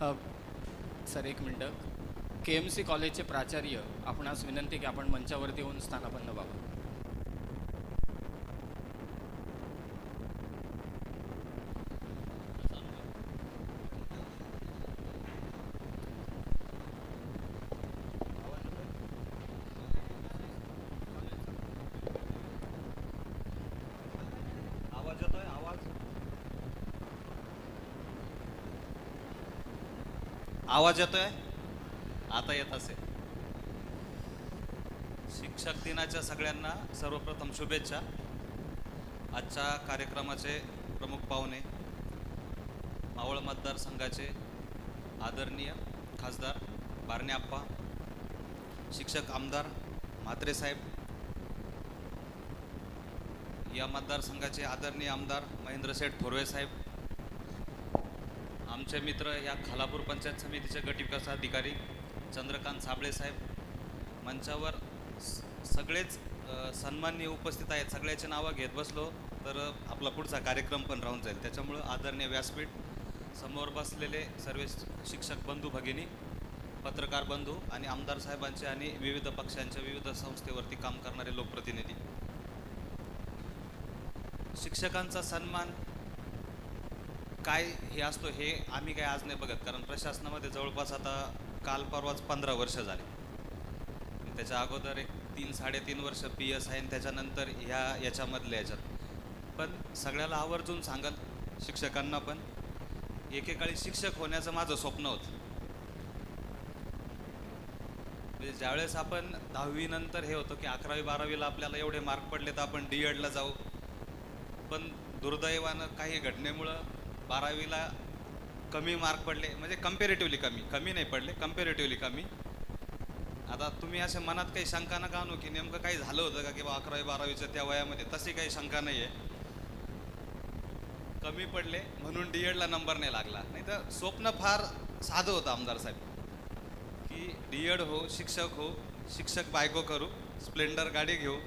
Sir एक मिनटं. के M C कॉलेजचे प्राचार्य आपणास विनंती की आपण मंचावरती येऊन स्थानापन्न व्हावं आवाज येतोय आवाज आवाज येतोय? आता येत असेल. शिक्षक दिनाच्या सगळ्यांना सर्वप्रथम शुभेच्छा. आजच्या कार्यक्रमाचे प्रमुख पाहुणे मावळ मतदारसंघाचे आदरणीय खासदार बारणे आप्पा शिक्षक आमदार म्हात्रे साहेब या मतदारसंघाचे आदरणीय आमदार महेंद्रसेठ थोरवे साहेब आमचे मित्र या खालापूर पंचायत समितीचे गटविकास अधिकारी चंद्रकांत साबळे साहेब मंचावर सगळेच सन्मान्य उपस्थित आहेत. सगळ्याचे नावं घेत बसलो तर आपला पुढचा कार्यक्रम पण राहून जाईल. त्याच्यामुळं आदरणीय व्यासपीठ समोर बसलेले सर्व शिक्षक बंधू भगिनी पत्रकार बंधू आणि आमदार साहेबांचे आणि विविध पक्षांच्या विविध संस्थेवरती काम करणारे लोकप्रतिनिधी. शिक्षकांचा सन्मान काय हे असतो हे आम्ही काय आज नाही बघत. कारण प्रशासनामध्ये जवळपास आता काल परवाच पंधरा वर्ष झाले. त्याच्या अगोदर एक तीन साडेतीन वर्ष पी एस आहे आणि त्याच्यानंतर ह्या याच्यामधल्या याच्यात. पण सगळ्याला आवर्जून सांगत शिक्षकांना पण एकेकाळी शिक्षक होण्याचं माझं स्वप्न होतं. म्हणजे ज्यावेळेस आपण दहावीनंतर हे होतं की अकरावी बारावीला आपल्याला एवढे मार्क पडले तर आपण डी एडला जाऊ. पण दुर्दैवानं काही घटनेमुळं बारावीला कमी मार्क पडले म्हणजे कम्पेरेटिव्हली कमी. कमी नाही पडले कम्पेरेटिव्हली कमी. आता तुम्ही अशा मनात काही शंका नका आणू की नेमकं काही झालं होतं का किंवा अकरावी बारावीच्या त्या वयामध्ये? तशी काही शंका नाही आहे कमी पडले म्हणून डी एडला नंबर नाही लागला. नाही तर स्वप्न फार साधं होतं आमदार साहेब. की डी एड हो शिक्षक हो शिक्षक बायको करू स्प्लेंडर गाडी घेऊ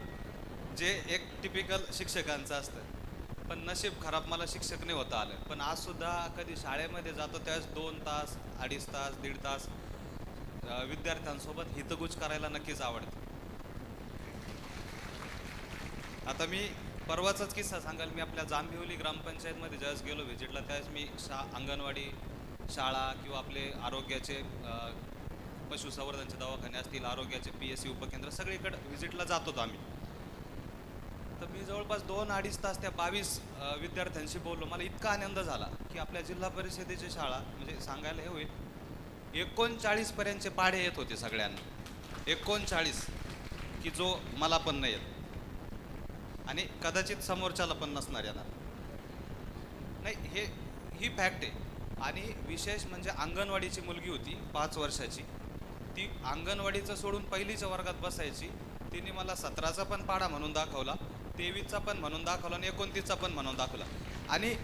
जे एक टिपिकल शिक्षकांचं असतं. पण नशीब खराब मला शिक्षक नाही होता आलं. पण आज सुद्धा कधी शाळेमध्ये जातो त्यावेळेस दोन तास अडीच तास दीड तास विद्यार्थ्यांसोबत हितगुज करायला नक्कीच आवडतं. आता मी परवाचाच किस्सा सांगाल. मी आपल्या जांभिवली ग्रामपंचायतमध्ये ज्यावेळेस गेलो व्हिजिटला त्यावेळेस मी शा अंगणवाडी शाळा किंवा आपले आरोग्याचे पशुसंवर्धनचे दवाखाने असतील आरोग्याचे पी एस सी उपकेंद्र सगळीकडे व्हिजिटला जातो आम्ही. तर मी जवळपास दोन अडीच तास त्या बावीस विद्यार्थ्यांशी बोललो. मला इतका आनंद झाला की आपल्या जिल्हा परिषदेची शाळा म्हणजे सांगायला हे होईल एकोणचाळीसपर्यंतचे पाढे येत होते सगळ्यांना. एकोणचाळीस की जो मला पण नाही येत. आणि कदाचित समोरच्याला पण नसणार येणार. नाही हे ही फॅक्ट आहे. आणि विशेष म्हणजे अंगणवाडीची मुलगी होती पाच वर्षाची. ती अंगणवाडीचं सोडून पहिलीच्या वर्गात बसायची. तिने मला सतराचा पण पाडा म्हणून दाखवला. तेवीसचा पण म्हणून दाखवला आणि एकोणतीसचा पण म्हणून दाखवला. आणि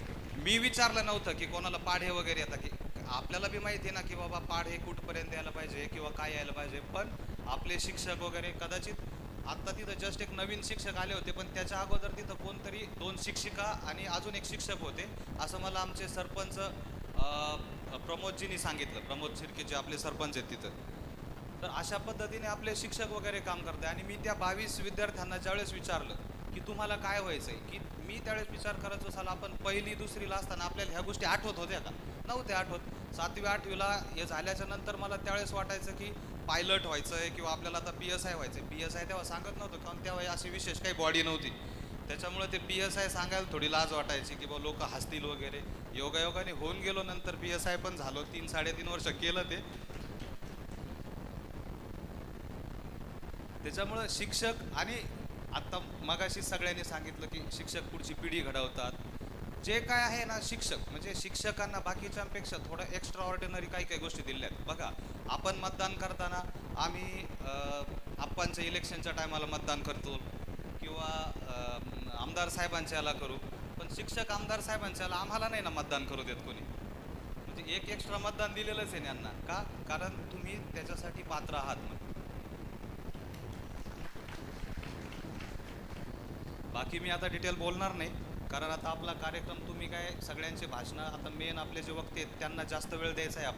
मी विचारलं नव्हतं की कोणाला पाढे वगैरे येतात की आपल्याला बी माहिती आहे ना की बाबा पाढे कुठपर्यंत यायला पाहिजे किंवा काय यायला पाहिजे. पण आपले शिक्षक वगैरे कदाचित आत्ता तिथं जस्ट एक नवीन शिक्षक आले होते पण त्याच्या अगोदर तिथं कोणतरी दोन शिक्षिका आणि अजून एक शिक्षक होते. असं मला आमचे सरपंच प्रमोदजींनी सांगितलं. प्रमोद शिर्के जे आपले सरपंच आहेत तिथं. तर अशा पद्धतीने आपले शिक्षक वगैरे काम करते आणि मी त्या बावीस विद्यार्थ्यांना ज्यावेळेस विचारलं की तुम्हाला काय व्हायचं आहे की मी त्यावेळेस विचार करत असाल आपण पहिली दुसरीला असताना आपल्याला ह्या गोष्टी आठवत होत्या का? नव्हत्या आठवत. सातवी आठवीला हे झाल्याच्यानंतर मला त्यावेळेस वाटायचं की पायलट व्हायचं आहे किंवा आपल्याला आता पी एस आय व्हायचं पी एस आय तेव्हा सांगत नव्हतं कारण तेव्हा अशी विशेष काही बॉडी नव्हती. त्याच्यामुळे ते पी एस आय सांगायला थोडी लाज वाटायची की बा लोक हसतील वगैरे. योगायोगाने होऊन गेलो नंतर पी एस आय पण झालो. तीन साडेतीन वर्ष केलं ते. त्याच्यामुळं शिक्षक आणि आत्ता मगाशी सगळ्यांनी सांगितलं की शिक्षक पुढची पिढी घडवतात. जे काय आहे ना शिक्षक म्हणजे शिक्षकांना बाकीच्यांपेक्षा थोडं एक्स्ट्रा ऑर्डिनरी काही काही गोष्टी दिल्या आहेत बघा आपण मतदान करताना आम्ही आप्पांच्या इलेक्शनच्या टायमाला मतदान करतो किंवा आमदार साहेबांच्या याला करू. पण शिक्षक आमदार साहेबांच्या याला आम्हाला नाही ना मतदान करू देत कोणी. म्हणजे एक एक्स्ट्रा मतदान दिलेलंच आहे यांना. का? कारण तुम्ही त्याच्यासाठी पात्र आहात म्हणून बाकी मी आता डिटेल बोलणार नाही. कारण आता आपला कार्यक्रम तुम्ही काय सगळ्यांचे भाषणं आता मेन आपले जे वक्ते आहेत त्यांना जास्त वेळ द्यायचा आहे आपल्याला.